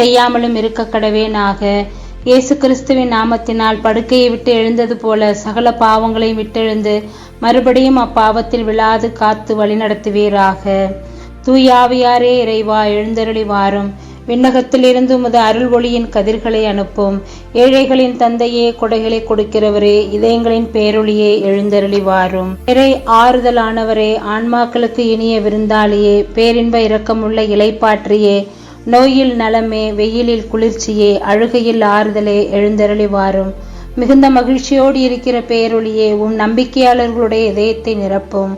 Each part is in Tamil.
செய்யாமலும் இருக்க கடவேனாக. இயேசு கிறிஸ்துவின் நாமத்தினால் படுக்கையை விட்டு எழுந்தது போல சகல பாவங்களையும் விட்டெழுந்து மறுபடியும் அப்பாவத்தில் விழாது காத்து வழிநடத்துவீராக தூயாவியாரே இறைவா எழுந்தருளி வாரும். விண்ணகத்திலிருந்து உமது அருள் ஒளியின் கதிர்களை அனுப்பும். ஏழைகளின் தந்தையே கொடைகளை கொடுக்கிறவரே இதயங்களின் பேரொளியே எழுந்தருளி வாரும். இறை ஆறுதலானவரே ஆன்மாக்களுக்கு இனிய விருந்தாளியே பேரின்ப இரக்கமுள்ள இலைப்பாற்றியே நோயில் நலமே வெயிலில் குளிர்ச்சியே அழுகையில் ஆறுதலே எழுந்தருளி வாரும் மிகுந்த மகிழ்ச்சியோடு இருக்கிற பேரொழியே உம் நம்பிக்கையாளர்களுடைய இதயத்தை நிரப்பும்.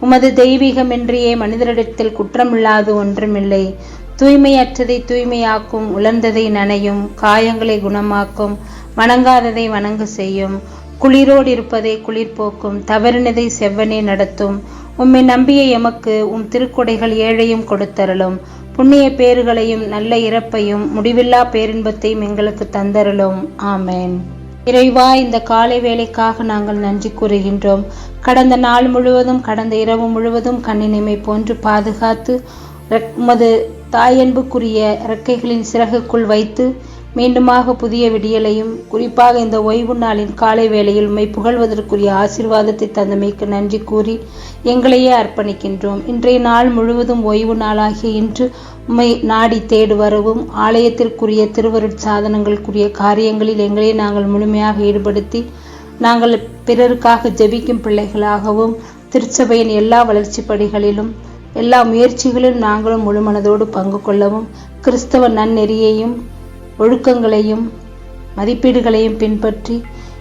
உமது தெய்வீகமின்றியே மனிதரிடத்தில் குற்றமில்லாது ஒன்றுமில்லை. தூய்மையற்றதை தூய்மையாக்கும் உலர்ந்ததை நனையும் காயங்களை குணமாக்கும் வணங்காததை வணங்க செய்யும். குளிரோடு இருப்பதை குளிர்போக்கும் தவறினதை செவ்வனே நடத்தும். உம்மை நம்பிய எமக்கு உம் திருக்கொடைகள் ஏழையும் கொடுத்தரலும் புண்ணிய பேறுகளையும் நல்ல இறப்பையும் முடிவில்லா பேரின்பத்தையும் எங்களுக்கு தந்தருளும். ஆமேன். இறைவா இந்த காலை வேலைக்காக நாங்கள் நன்றி கூறுகின்றோம். கடந்த நாள் முழுவதும் கடந்த இரவு முழுவதும் கண்ணினிமை போன்று பாதுகாத்து உமது தாயன்புக்குரிய இறக்கைகளின் சிறகுக்குள் வைத்து மீண்டுமாக புதிய விடியலையும் குறிப்பாக இந்த ஓய்வு நாளின் காலை வேளையில் உம்மை புகழ்வதற்குரிய ஆசிர்வாதத்தை தந்தமைக்கு நன்றி கூறி எங்களையே அர்ப்பணிக்கின்றோம். இன்றைய நாள் முழுவதும் ஓய்வு நாளாகிய இன்று உம்மை நாடி தேடு வரவும் ஆலயத்திற்குரிய திருவருட் சாதனங்களுக்குரிய காரியங்களில் எங்களை நாங்கள் முழுமையாக ஈடுபடுத்தி நாங்கள் பிறருக்காக ஜெபிக்கும் பிள்ளைகளாகவும் திருச்சபையின் எல்லா வளர்ச்சி படிகளிலும் எல்லா முயற்சிகளிலும் நாங்களும் முழுமனதோடு பங்கு கொள்ளவும் கிறிஸ்தவ நன்னெறியையும் ஒழுக்கங்களையும் மதிப்பீடுகளையும் பின்பற்றி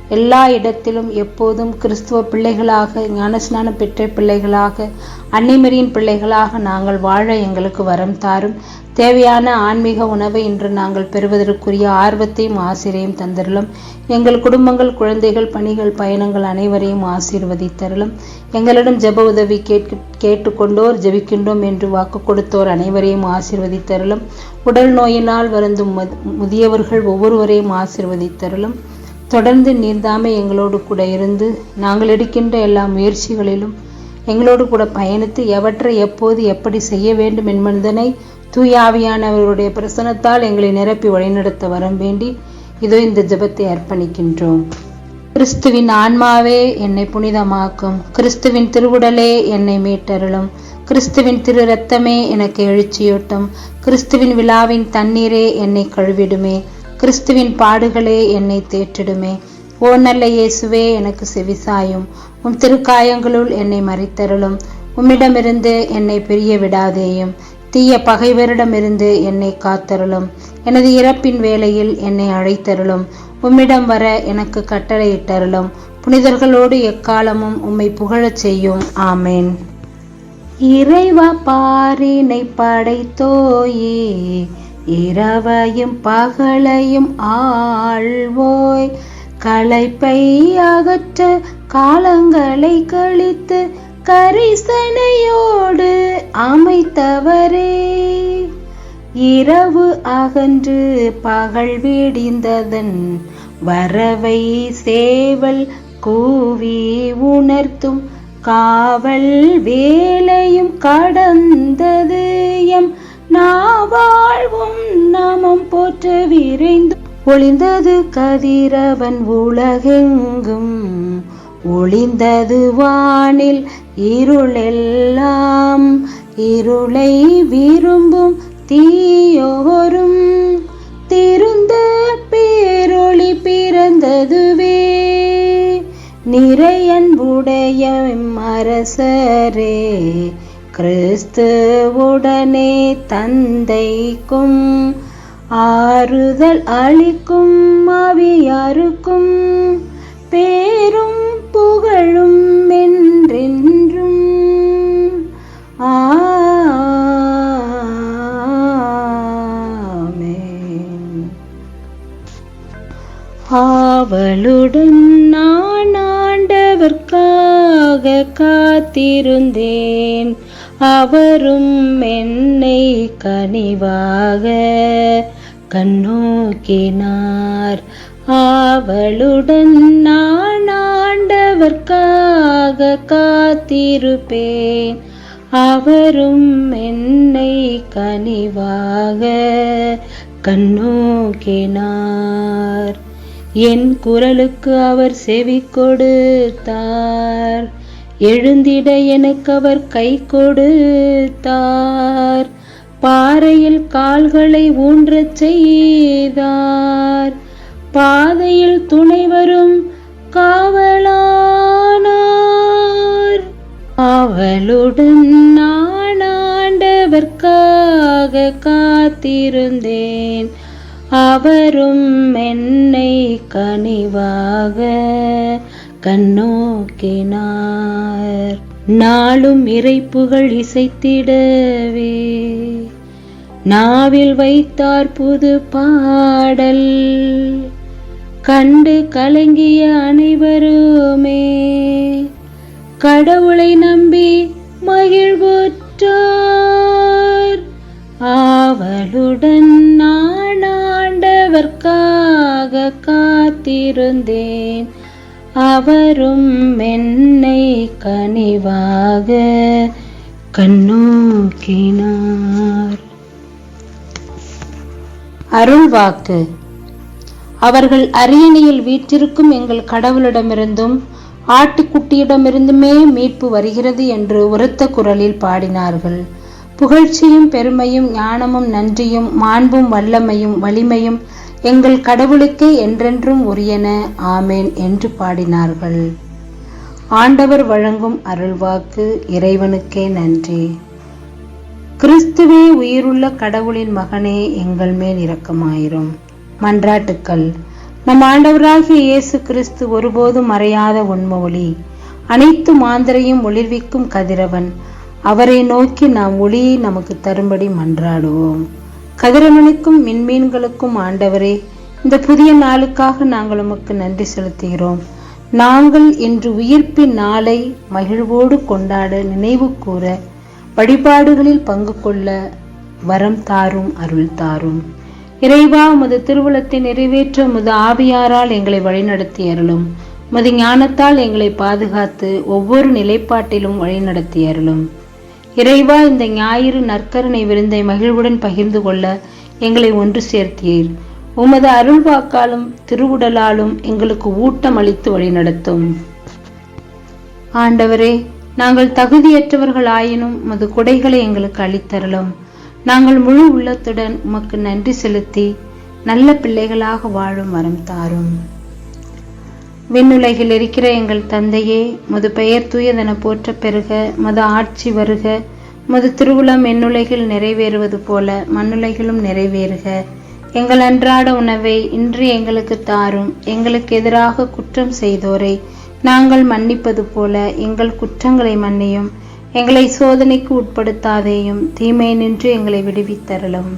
எல்லா இடத்திலும் எப்போதும் கிறிஸ்துவ பிள்ளைகளாக ஞானஸ்நானம் பெற்ற பிள்ளைகளாக அன்னிமரியின் பிள்ளைகளாக நாங்கள் வாழ எங்களுக்கு வரம் தாரும். தேவையான ஆன்மீக உணவை இன்று நாங்கள் பெறுவதற்குரிய ஆர்வத்தையும் ஆசிரியம் தந்திரலும் எங்கள் குடும்பங்கள் குழந்தைகள் பணிகள் பயணங்கள் அனைவரையும் ஆசீர்வதித்தரலும் எங்களிடம் ஜெப உதவி கேட்க கேட்டுக்கொண்டோர் ஜெபிக்கின்றோம் என்று வாக்கு கொடுத்தோர் அனைவரையும் ஆசீர்வதித்தருளும். உடல் நோயினால் வருந்தும் முதியவர்கள் ஒவ்வொருவரையும் ஆசீர்வதித்தருளும். தொடர்ந்து நீர்தாமே எங்களோடு கூட இருந்து நாங்கள் எடுக்கின்ற எல்லா முயற்சிகளிலும் எங்களோடு கூட பயணித்து எவற்றை எப்போது எப்படி செய்ய வேண்டும் என்பதனை தூயாவியானவருடைய பிரசனத்தால் எங்களை நிரப்பி வழிநடத்த வரம் வேண்டி இதோ இந்த ஜபத்தை அர்ப்பணிக்கின்றோம். கிறிஸ்துவின் ஆன்மாவே என்னை புனிதமாக்கும். கிறிஸ்துவின் திருவுடலே என்னை மீட்டருளும். கிறிஸ்துவின் திரு ரத்தமே எனக்கு எழுச்சியூட்டும். கிறிஸ்துவின் விழாவின் தண்ணீரே என்னை கழுவிடுமே. கிறிஸ்துவின் பாடுகளே என்னை தேற்றிடுமே. ஓ நல்ல இயேசுவே எனக்கு செவிசாயும். உம் திருக்காயங்களுள் என்னை மறைத்தருளும். உம்மிடமிருந்து என்னை பிரிய விடாதேயும். தீய பகைவரிடமிருந்து என்னை காத்தருளும். எனது இறப்பின் வேளையில் என்னை அழைத்தருளும். உம்மிடம் வர எனக்கு கட்டளையிட்டருளும். புனிதர்களோடு எக்காலமும் உம்மை புகழச் செய்யும். ஆமேன். இறைவா பாரினை படைத்தோயே. இரவையும் பகலையும் ஆழ்வோய் களைப்பை அகற்ற காலங்களை கழித்து கரிசனையோடு அமைத்தவரே. இரவு அகன்று பகல் விடிந்ததன் வரவை சேவல் கூவி உணர்த்தும் காவல் வேலையும் கடந்த நாமம் விரைந்து ஒளிந்தது கதிரவன் உலகெங்கும். ஒளிந்தது வானில் இருளெல்லாம். இருளை விரும்பும் தீயோரும். திருந்த பேரொளி பிறந்ததுவே. நிறையன்புடைய அரசரே கிறிஸ்துவுடனே தந்தைக்கும் அளிக்கும் அவியாருக்கும் பேரும் புகழும் என்றென்றும். ஆவலுடன் நான் ஆண்டவர்க்காக காத்திருந்தேன். அவரும் என்னை கனிவாக கண்ணோக்கினார். ஆவலுடன் நான் ஆண்டவர்க்காக காத்திருப்பேன். அவரும் என்னை கனிவாக கண்ணோக்கினார். என் குரலுக்கு அவர் செவி கொடுத்தார். எழுந்திட எனக்கு அவர் கை கொடுத்தார். பாறையில் கால்களை ஊன்றச் செய்தார். பாதையில் துணை வரும் காவலானார். அவளுடன் நான் ஆண்டவர்க்காக காத்திருந்தேன். அவரும் என்னை கனிவாக கண்ணோக்கினார். நாளும் இறைப்புகள் இசைத்திடவே. நாவில் வைத்தார் புது பாடல். கண்டு கலங்கிய அனைவருமே கடவுளை நம்பி மகிழ்வுற்றார். ஆவலுடன் நான் ஆண்டவர்க்காக காத்திருந்தேன். அவரும் என்னை கனிவாக கண்ணோக்கினார். அருள்வாக்கு. அவர்கள் அரியணையில் வீற்றிருக்கும் எங்கள் கடவுளிடமிருந்தும் ஆட்டுக்குட்டியிடமிருந்துமே மீட்பு வருகிறது என்று உரத்த குரலில் பாடினார்கள். புகழ்ச்சியும் பெருமையும் ஞானமும் நன்றியும் மாண்பும் வல்லமையும் வலிமையும் எங்கள் கடவுளுக்கே என்றென்றும் உரியன. ஆமேன் என்று பாடினார்கள். ஆண்டவர் வழங்கும் அருள்வாக்கு இறைவனுக்கே நன்றி. கிறிஸ்துவே உயிருள்ள கடவுளின் மகனே எங்கள் மேல் இரக்கமாயிரும். மன்றாட்டுக்கள். நம் ஆண்டவராகிய இயேசு கிறிஸ்து ஒருபோதும் மறையாத உண்மை ஒளி அனைத்து மாந்தரையும் ஒளிர்விக்கும் கதிரவன். அவரை நோக்கி நாம் ஒளியை நமக்கு தரும்படி மன்றாடுவோம். கதிரவனுக்கும் மின்மீன்களுக்கும் ஆண்டவரே இந்த புதிய நாளுக்காக நாங்கள் உமக்கு நன்றி செலுத்துகிறோம். நாங்கள் இன்று உயிர்ப்பின் நாளை மகிழ்வோடு கொண்டாட நினைவு கூற வழிபாடுகளில் பங்கு கொள்ள வரம் தாரும் அருள் தாரும். இறைவா உமது திருவுளத்தை நிறைவேற்ற உமது ஆவியாரால் எங்களை வழிநடத்தி அருளும். உமது ஞானத்தால் எங்களை பாதுகாத்து ஒவ்வொரு நிலைப்பாட்டிலும் வழிநடத்தி அருளும். இறைவா இந்த ஞாயிறு நற்கருணை விருந்தை மகிழ்வுடன் பகிர்ந்து கொள்ள எங்களை ஒன்று சேர்த்தீர். உமது அருள்வாக்காலும் திருவுடலாலும் எங்களுக்கு ஊட்டம் அளித்து வழிநடத்தும். ஆண்டவரே நாங்கள் தகுதியற்றவர்களாயினும் உமது கொடைகளை எங்களுக்கு அளித்தரலும் நாங்கள் முழு உள்ளத்துடன் உமக்கு நன்றி செலுத்தி நல்ல பிள்ளைகளாக வாழும் வரம் தாரும். விண்ணுலகில் இருக்கிற எங்கள் தந்தையே முது பெயர் தூயதென போற்ற பெருக மது ஆட்சி வருக. மது திருவுளம் எண்ணுலகில் நிறைவேறுவது போல மண்ணுலகிலும் நிறைவேறுக. எங்கள் அன்றாட உணவை இன்று எங்களுக்கு தாரும். எங்களுக்கு எதிராக குற்றம் செய்தோரை நாங்கள் மன்னிப்பது போல எங்கள் குற்றங்களை மன்னியும் எங்களை சோதனைக்கு உட்படுத்தாதேயும் தீமை நின்று எங்களை விடுவித்தரலும்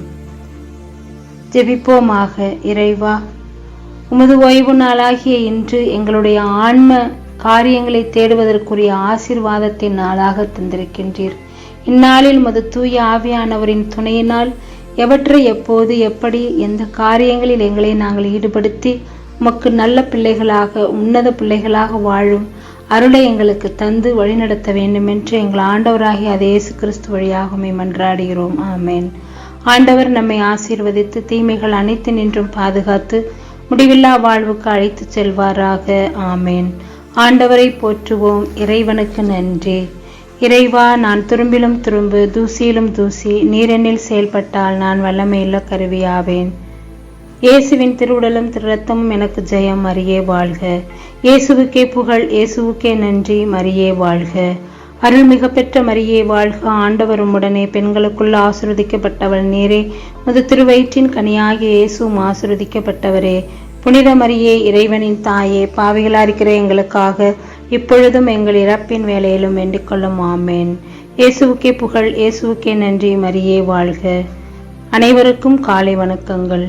ஜெபிப்போமாக இறைவா. உமது ஓய்வு நாளாகிய இன்று எங்களுடைய ஆன்ம காரியங்களை தேடுவதற்குரிய ஆசிர்வாதத்தின் நாளாக தந்திருக்கின்றீர். இந்நாளில் உமது தூய ஆவியானவரின் துணையினால் எவற்றை எப்போது எப்படி எந்த காரியங்களில் எங்களை நாங்கள் ஈடுபடுத்தி உமக்கு நல்ல பிள்ளைகளாக உன்னத பிள்ளைகளாக வாழும். அருளை எங்களுக்கு தந்து வழிநடத்த வேண்டும் என்று எங்கள் ஆண்டவராகிய அதே இயேசு கிறிஸ்து வழியாகவே மன்றாடுகிறோம். ஆமேன். ஆண்டவர் நம்மை ஆசீர்வதித்து தீமைகள் அனைத்து நின்றும் பாதுகாத்து முடிவில்லா வாழ்வுக்கு அழைத்து செல்வாராக. ஆமேன். ஆண்டவரை போற்றுவோம். இறைவனுக்கு நன்றி. இறைவா நான் துரும்பிலும் துரும்பு தூசியிலும் தூசி நீரெண்ணில் செயல்பட்டால் நான் வல்லமையுள்ள கருவியாவேன். இயேசுவின் திருவுடலும் திருரத்தமும் எனக்கு ஜெயம் மரியே வாழ்க. இயேசுவுக்கே புகழ் இயேசுவுக்கே நன்றி மரியே வாழ்க. அருள்மிக பெற்ற மரியே வாழ்க. ஆண்டவர் உடனே பெண்களுக்குள் ஆசிர்வதிக்கப்பட்டவள் நீரே. முது திருவயிற்றின் கனியாகிய இயேசுவும் ஆசிர்வதிக்கப்பட்டவரே. புனித மரியே இறைவனின் தாயே பாவிகளா இருக்கிற எங்களுக்காக இப்பொழுதும் எங்கள் இறப்பின் வேலையிலும் வேண்டிக் கொள்ளும். ஆமேன். இயேசுவுக்கே புகழ் இயேசுவுக்கே நன்றி மரியே வாழ்க. அனைவருக்கும் காலை வணக்கங்கள்.